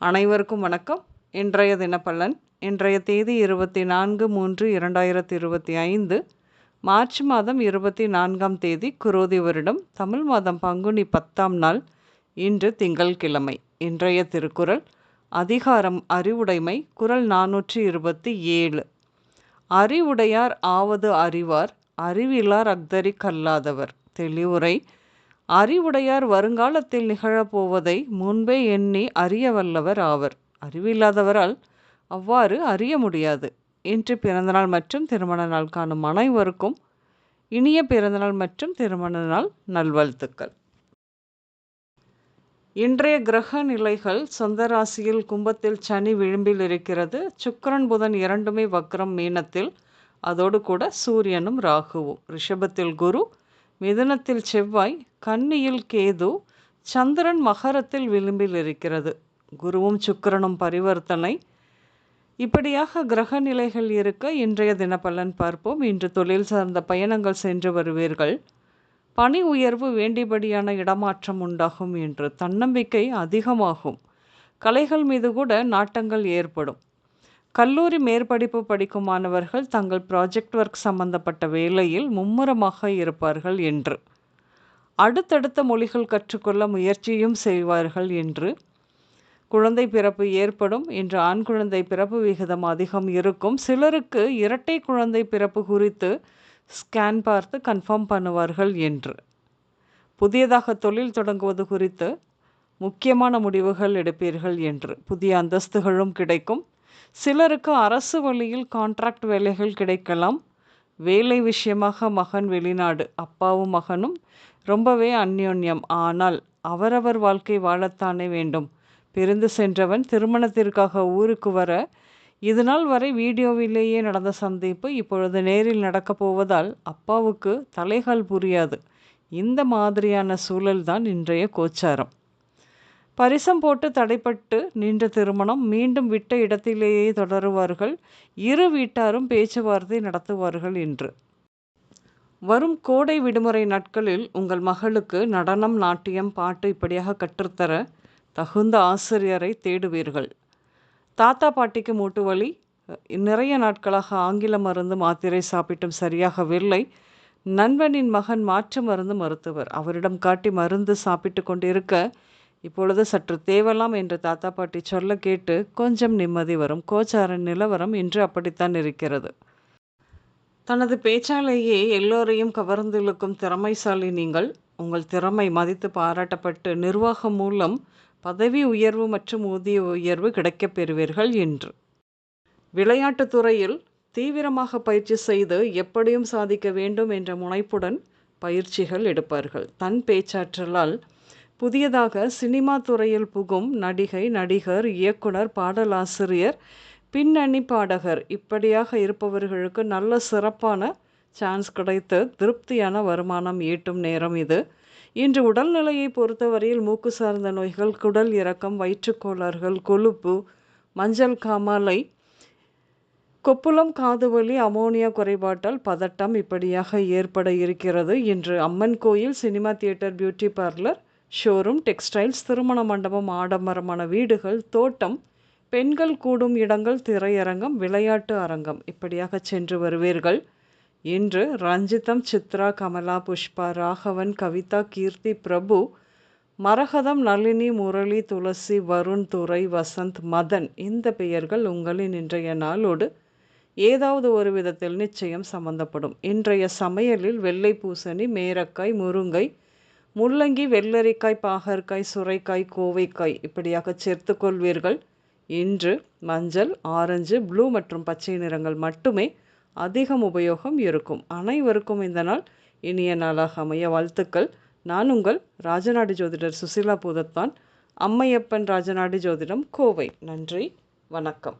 அனைவருக்கும் வணக்கம். இன்றைய தினப்பலன் இன்றைய தேதி இருபத்தி நான்கு மூன்று இரண்டாயிரத்தி இருபத்தி ஐந்து மார்ச் மாதம் இருபத்தி நான்காம் தேதி குரோதி வருடம் தமிழ் மாதம் பங்குனி பத்தாம் நாள் இன்று திங்கள்கிழமை. இன்றைய திருக்குறள் அதிகாரம் அறிவுடைமை குரல் நானூற்றி இருபத்தி ஏழு. அறிவுடையார் ஆவது அறிவார் அறிவிலார் அக்தரி கல்லாதவர். தெளிவுரை அறிவுடையார் வருங்காலத்தில் நிகழப்போவதை முன்பே எண்ணி அறிய வல்லவர் ஆவர். அறிவில்லாதவரால் அவ்வாறு அறிய முடியாது. இன்று பிறந்தநாள் மற்றும் திருமண நாள் காணும் அனைவருக்கும் இனிய பிறந்தநாள் மற்றும் திருமண நாள் நல்வாழ்த்துக்கள். இன்றைய கிரக நிலைகள் சொந்த ராசியில் கும்பத்தில் சனி விளிம்பில் இருக்கிறது. சுக்கரன் புதன் இரண்டுமே வக்ரம் மீனத்தில். அதோடு கூட சூரியனும் ராகுவும். ரிஷபத்தில் குரு மிதுனத்தில் செவ்வாய் கன்னியில் கேது சந்திரன் மகரத்தில் விளிம்பில் இருக்கிறது. குருவும் சுக்கிரனும் பரிவர்த்தனை. இப்படியாக கிரக நிலைகள் இருக்க இன்றைய தினப்பலன் பார்ப்போம். இன்று தொழில் சார்ந்த பயணங்கள் சென்று வருவீர்கள். பணி உயர்வு வேண்டிபடியான இடமாற்றம் உண்டாகும் என்று தன்னம்பிக்கை அதிகமாகும். கலைகள் மீது கூட நாட்டங்கள் ஏற்படும். கல்லூரி மேற்படிப்பு படிக்கும் மாணவர்கள் தங்கள் ப்ராஜெக்ட் ஒர்க் சம்பந்தப்பட்ட வேலையில் மும்முரமாக இருப்பார்கள் என்று. அடுத்தடுத்த மொழிகள் கற்றுக்கொள்ள முயற்சியும் செய்வார்கள் என்று. குழந்தை பிறப்பு ஏற்படும் என்று ஆண் குழந்தை பிறப்பு விகிதம் அதிகம் இருக்கும். சிலருக்கு இரட்டை குழந்தை பிறப்பு குறித்து ஸ்கேன் பார்த்து கன்ஃபார்ம் பண்ணுவார்கள் என்று. புதியதாக தொழில் தொடங்குவது குறித்து முக்கியமான முடிவுகள் எடுப்பீர்கள் என்று. புதிய அந்தஸ்துகளும் கிடைக்கும். சிலருக்கு அரசு வழியில் கான்ட்ராக்ட் வேலைகள் கிடைக்கலாம். வேலை விஷயமாக மகன் வெளிநாடு அப்பாவும் மகனும் ரொம்பவே அந்யோன்யம். ஆனால் அவரவர் வாழ்க்கை வாழத்தானே வேண்டும். பிரிந்து சென்றவன் திருமணத்திற்காக ஊருக்கு வர இதுநாள் வரை வீடியோவிலேயே நடந்த சந்திப்பு இப்பொழுது நேரில் நடக்கப் போவதால் அப்பாவுக்கு தலைகால் புரியாது. இந்த மாதிரியான சூழல்தான் இன்றைய கோச்சாரம். பரிசம் போட்டு தடைப்பட்டு நின்ற திருமணம் மீண்டும் விட்ட இடத்திலேயே தொடருவார்கள். இரு வீட்டாரும் பேச்சுவார்த்தை நடத்துவார்கள் என்று. வரும் கோடை விடுமுறை நாட்களில் உங்கள் மகளுக்கு நடனம் நாட்டியம் பாட்டு இப்படியாக கற்றுத்தர தகுந்த ஆசிரியரை தேடுவீர்கள். தாத்தா பாட்டிக்கு மூட்டு வலி நிறைய நாட்களாக ஆங்கில மருந்து மாத்திரை சாப்பிட்டும் சரியாகவில்லை. நண்பனின் மகன் மாற்று மருந்து மருத்துவர். அவரிடம் காட்டி மருந்து சாப்பிட்டு கொண்டிருக்க இப்பொழுது சற்று தேவலாம் என்று தாத்தா பாட்டி சொல்ல கேட்டு கொஞ்சம் நிம்மதி வரும். கோச்சாரன் நிலவரம் இன்று அப்படித்தான் இருக்கிறது. தனது பேச்சாலேயே எல்லோரையும் கவர்ந்திழுக்கும் திறமைசாலி நீங்கள் உங்கள் திறமை மதித்து பாராட்டப்பட்டு நிர்வாகம் மூலம் பதவி உயர்வு மற்றும் ஊதிய உயர்வு கிடைக்கப் பெறுவீர்கள் என்று. விளையாட்டுத் துறையில் தீவிரமாக பயிற்சி செய்து எப்படியும் சாதிக்க வேண்டும் என்ற முனைப்புடன் பயிற்சிகள் எடுப்பார்கள். தன் பேச்சாற்றலால் புதியதாக சினிமா துறையில் புகும் நடிகை நடிகர் இயக்குனர் பாடலாசிரியர் பின்னணி பாடகர் இப்படியாக இருப்பவர்களுக்கு நல்ல சிறப்பான சான்ஸ் கிடைத்து திருப்தியான வருமானம் ஈட்டும் நேரம் இது. இன்று உடல்நிலையை பொறுத்தவரையில் மூக்கு சார்ந்த நோய்கள் குடல் இறக்கம் வயிற்றுக்கோளாறுகள் கொழுப்பு மஞ்சள் காமாலை கொப்புளம் காதுவலி அமோனியா குறைபாட்டால் பதட்டம் இப்படியாக ஏற்பட இருக்கிறது. இன்று அம்மன் கோயில் cinema theatre beauty parlour showroom textiles திருமண மண்டபம் ஆடம்பரமான வீடுகள் தோட்டம் பெண்கள் கூடும் இடங்கள் திரையரங்கம் விளையாட்டு அரங்கம். இப்படியாக சென்று வருவீர்கள். இன்று ரஞ்சிதம் சித்ரா கமலா புஷ்பா ராகவன் கவிதா கீர்த்தி பிரபு மரகதம் நளினி முரளி துளசி வருண் துரை வசந்த் மதன். இந்த பெயர்கள் உங்களின் இன்றைய நாளோடு ஏதாவது ஒரு விதத்தில் நிச்சயம் சம்பந்தப்படும். இன்றைய சமையலில் வெள்ளை பூசணி மேரக்காய் முருங்கை முள்ளங்கி வெள்ளரிக்காய் பாகற்காய் சுரைக்காய் கோவைக்காய் இப்படியாக சேர்த்து கொள்வீர்கள். இன்று மஞ்சள் ஆரஞ்சு ப்ளூ மற்றும் பச்சை நிறங்கள் மட்டுமே அதிகம் உபயோகம் இருக்கும். அனைவருக்கும் இந்த நாள் இனிய நாளாக அமைய வாழ்த்துக்கள். நான் உங்கள் ராஜநாடு ஜோதிடர் சுசிலா பூதத்தான். அம்மையப்பன் ராஜநாடு ஜோதிடம் கோவை. நன்றி. வணக்கம்.